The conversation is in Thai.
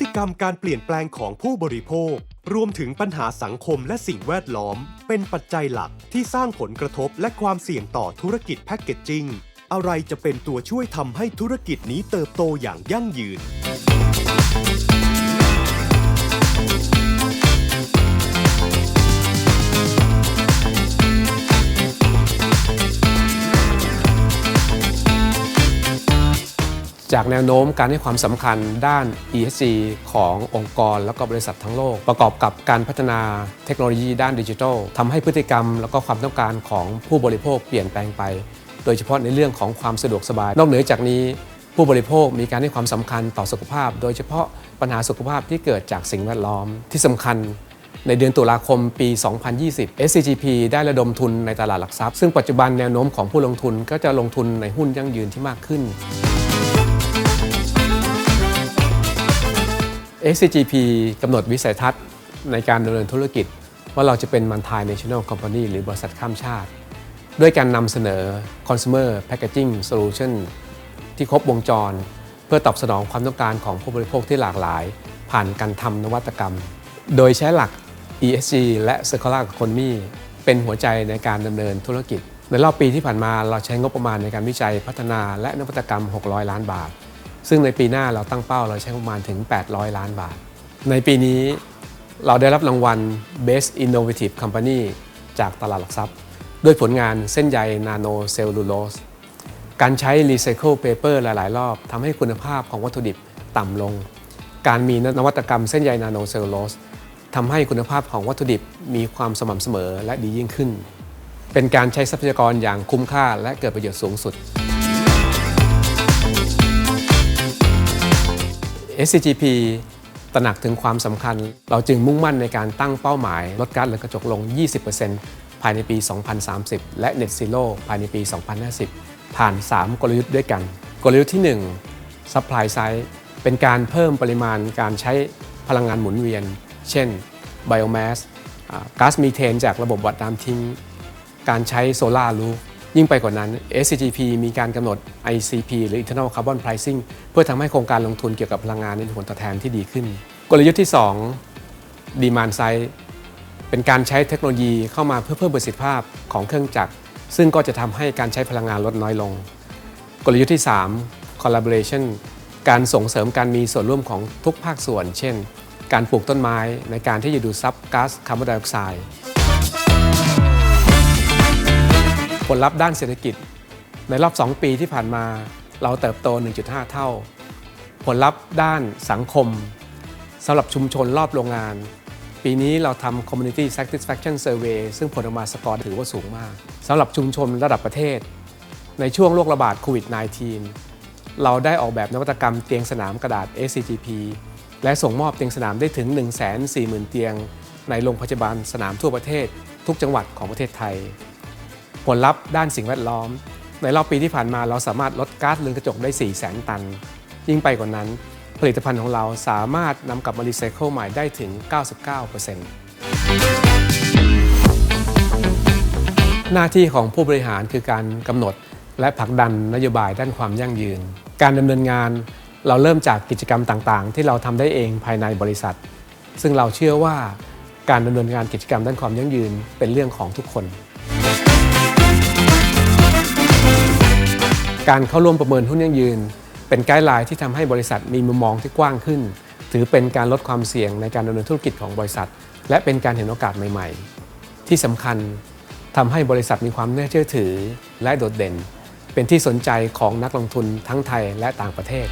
ติกรรมการเปลี่ยนแปลงของผู้บริโภค รวมถึงปัญหาสังคมและสิ่งแวดล้อม เป็นปัจจัยหลักที่สร้างผลกระทบและความเสี่ยงต่อธุรกิจแพคเกจจิ้งอะไรจะเป็นตัวช่วยทำให้ธุรกิจนี้เติบโตอย่างยั่งยืน จากแนวโน้มการให้ความสำคัญด้าน ESG ขององค์กรแล้วก็บริษัททั้งโลก ประกอบกับการพัฒนาเทคโนโลยีด้านดิจิทัลทำให้พฤติกรรม แล้วก็ความต้องการของผู้บริโภคเปลี่ยนแปลงไป โดยเฉพาะในเรื่องของความสะดวกสบาย นอกเหนือจากนี้ ผู้บริโภคมีการให้ความสำคัญต่อสุขภาพ โดยเฉพาะปัญหาสุขภาพที่เกิดจากสิ่งแวดล้อมที่สำคัญในเดือนตุลาคมปี 2020 SCGP ได้ระดมทุนในตลาดหลักทรัพย์ ซึ่งปัจจุบันแนวโน้มของผู้ลงทุนก็จะลงทุนในหุ้นยั่งยืนที่มากขึ้น SCGP กำหนดวิสัยทัศน์ในการดำเนินธุรกิจ ว่าเราจะเป็น multinational company หรือบริษัทข้ามชาติ ด้วยการนำเสนอ consumer packaging solution ที่ครบวงจร เพื่อตอบสนองความต้องการของผู้บริโภคที่หลากหลาย ผ่านการทำนวัตกรรม โดยใช้หลัก ESG และ Circular Economy เป็นหัวใจในการดำเนินธุรกิจ ในรอบปีที่ผ่านมาเราใช้งบประมาณในการวิจัยพัฒนาและนวัตกรรม 600 ล้านบาท ซึ่งในปีหน้าเราตั้งเป้าเราใช้ประมาณถึง 800 ล้านบาท ในปีนี้เราได้รับรางวัล Best Innovative Company จากตลาดหลักทรัพย์ ด้วยผลงานเส้นใยนาโนเซลลูโลสการใช้ Recycle Paper หลาย ๆ รอบทำให้คุณภาพของวัตถุดิบต่ำลง การมีนวัตกรรมเส้นใยนาโนเซลลูโลสทำให้คุณภาพของวัตถุดิบมีความสม่ำเสมอและดียิ่งขึ้น เป็นการใช้ทรัพยากรอย่างคุ้มค่าและเกิดประโยชน์สูงสุด SCGP ตระหนักถึงความสำคัญ เราจึงมุ่งมั่นในการตั้งเป้าหมายลดก๊าซเรือนกระจกลง 20%ภายในปี 2030 และ Net Zero ภายในปี 2050 ผ่าน 3 กลยุทธ์ด้วยกัน กลยุทธ์ที่ 1 Supply Side เป็นการเพิ่มปริมาณการใช้พลังงานหมุนเวียน เช่น Biomass ก๊าซมีเทนจากระบบวัดน้ำทิ้ง การใช้โซลาร์รูฟ ยิ่งไปกว่านั้น SCGP มีการกำหนด ICP หรือ Internal Carbon Pricing เพื่อทำให้โครงการลงทุนเกี่ยวกับพลังงานในผลตอบแทนที่ดีขึ้น กลยุทธ์ที่ 2 Demand Side เป็นการใช้เทคโนโลยีเข้ามาเพื่อเพิ่มประสิทธิภาพของเครื่องจักร ซึ่งก็จะทำให้การใช้พลังงานลดน้อยลง กลยุทธ์ที่ 3 collaboration การส่งเสริมการมีส่วนร่วมของทุกภาคส่วน เช่น การปลูกต้นไม้ในการที่จะดูดซับก๊าซคาร์บอนไดออกไซด์ ผลลัพธ์ด้านเศรษฐกิจ ในรอบ 2 ปีที่ผ่านมาเราเติบโต 1.5 เท่า ผลลัพธ์ด้านสังคมสำหรับชุมชนรอบโรงงาน ปีนี้เราทำ Community Satisfaction Survey ซึ่งผลออกมาสกอร์ถือว่าสูงมากสำหรับชุมชนระดับประเทศ ในช่วงโรคระบาดโควิด -19 เราได้ออกแบบนวัตกรรมเตียงสนามกระดาษ SCGP และส่งมอบเตียงสนามได้ถึง 140,000 เตียง ในโรงพยาบาลสนามทั่วประเทศ ทุกจังหวัดของประเทศไทย ผลลัพธ์ด้านสิ่งแวดล้อม ในรอบปีที่ผ่านมาเราสามารถลดก๊าซเรือนกระจกได้ 4 0 0 0 0 0 ตัน ยิ่งไปกว่านั้น ผลิตภัณฑ์ของเราสามารถนำกลับมารีไซเคิลใหม่ได้ถึง 99%หน้าที่ของผู้บริหารคือการกำหนดและผลักดันนโยบายด้านความยั่งยืน การดำเนินงานเราเริ่มจากกิจกรรมต่างๆ ที่เราทำได้เองภายในบริษัท ซึ่งเราเชื่อว่าการดำเนินงานกิจกรรมด้านความยั่งยืนเป็นเรื่องของทุกคน การเข้าร่วมประเมินหุ้นยั่งยืน เป็นไกด์ไลน์ที่ทำให้บริษัทมีมุมมองที่กว้างขึ้น ถือเป็นการลดความเสี่ยงในการดำเนินธุรกิจของบริษัท และเป็นการเห็นโอกาสใหม่ ๆ ที่สำคัญทำให้บริษัทมีความน่าเชื่อถือและโดดเด่น เป็นที่สนใจของนักลงทุนทั้งไทยและต่างประเทศ